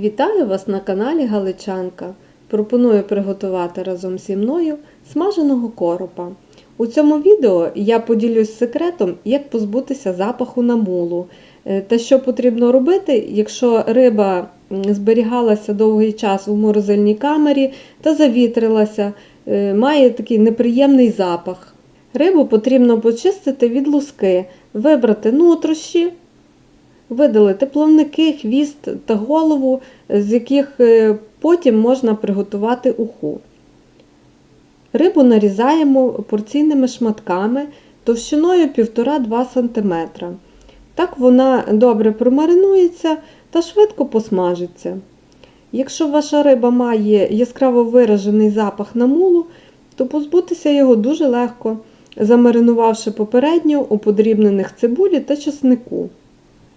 Вітаю вас на каналі Галичанка. Пропоную приготувати разом зі мною смаженого коропа. У цьому відео я поділюсь секретом, як позбутися запаху на мулу е, та що потрібно робити, якщо риба зберігалася довгий час у морозильній камері та завітрилася, е, має такий неприємний запах. Рибу потрібно почистити від луски, вибрати нутрощі, видалити плавники, хвіст та голову, з яких е, потім можна приготувати уху. Рибу нарізаємо порційними шматками товщиною 1,5-2 см. Так вона добре промаринується та швидко посмажиться. Якщо ваша риба має яскраво виражений запах на мулу, то позбутися його дуже легко, замаринувавши попередньо у подрібнених цибулі та чеснику.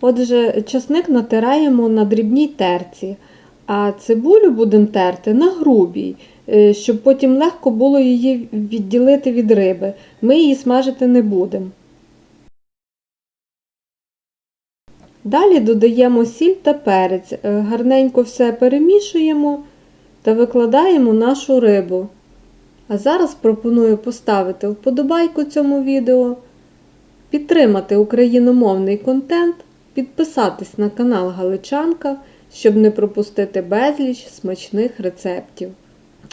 Отже, часник натираємо на дрібній терці, а цибулю будемо терти на грубій, е, щоб потім легко було її відділити від риби. Ми її смажити не будемо. Далі додаємо сіль та перець, Е, гарненько все перемішуємо та викладаємо нашу рибу. А зараз пропоную поставити вподобайку цьому відео, підтримати україномовний контент, підписатись на канал Галичанка, щоб не пропустити безліч смачних рецептів.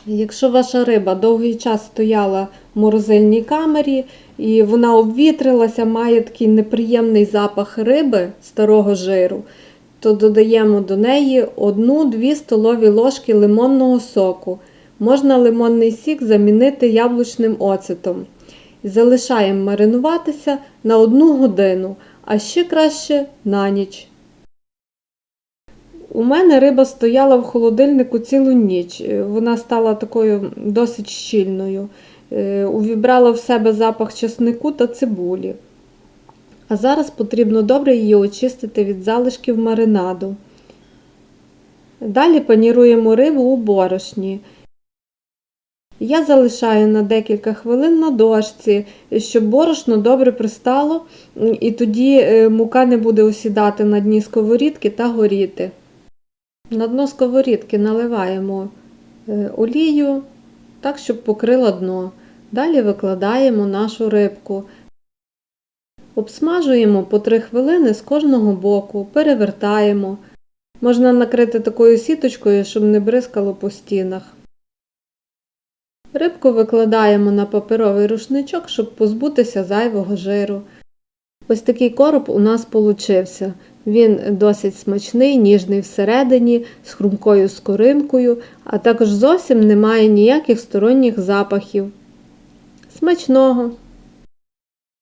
Якщо ваша риба довгий час стояла в морозильній камері і вона обвітрилася, має такий неприємний запах риби старого жиру, то додаємо до неї 1-2 столові ложки лимонного соку. Можна лимонний сік замінити яблучним оцетом. Залишаємо маринуватися на 1 годину, а ще краще на ніч. У мене риба стояла в холодильнику цілу ніч. Е, Вона стала такою досить щільною. Е, Увібрала в себе запах чеснику та цибулі. А зараз потрібно добре її очистити від залишків маринаду. Далі паніруємо рибу у борошні. Я залишаю на декілька хвилин на дошці, щоб борошно добре пристало, і тоді е, мука не буде осідати на дні сковорідки та горіти. На дно сковорідки наливаємо е, олію так, щоб покрила дно. Далі викладаємо нашу рибку. Обсмажуємо по 3 хвилини з кожного боку, перевертаємо. Можна накрити такою сіточкою, щоб не бризкало по стінах. Рибку викладаємо на паперовий рушничок, щоб позбутися зайвого жиру. Ось такий короб у нас получився. Він досить смачний, ніжний всередині, з хрумкою скоринкою, а також зовсім немає ніяких сторонніх запахів. Смачного!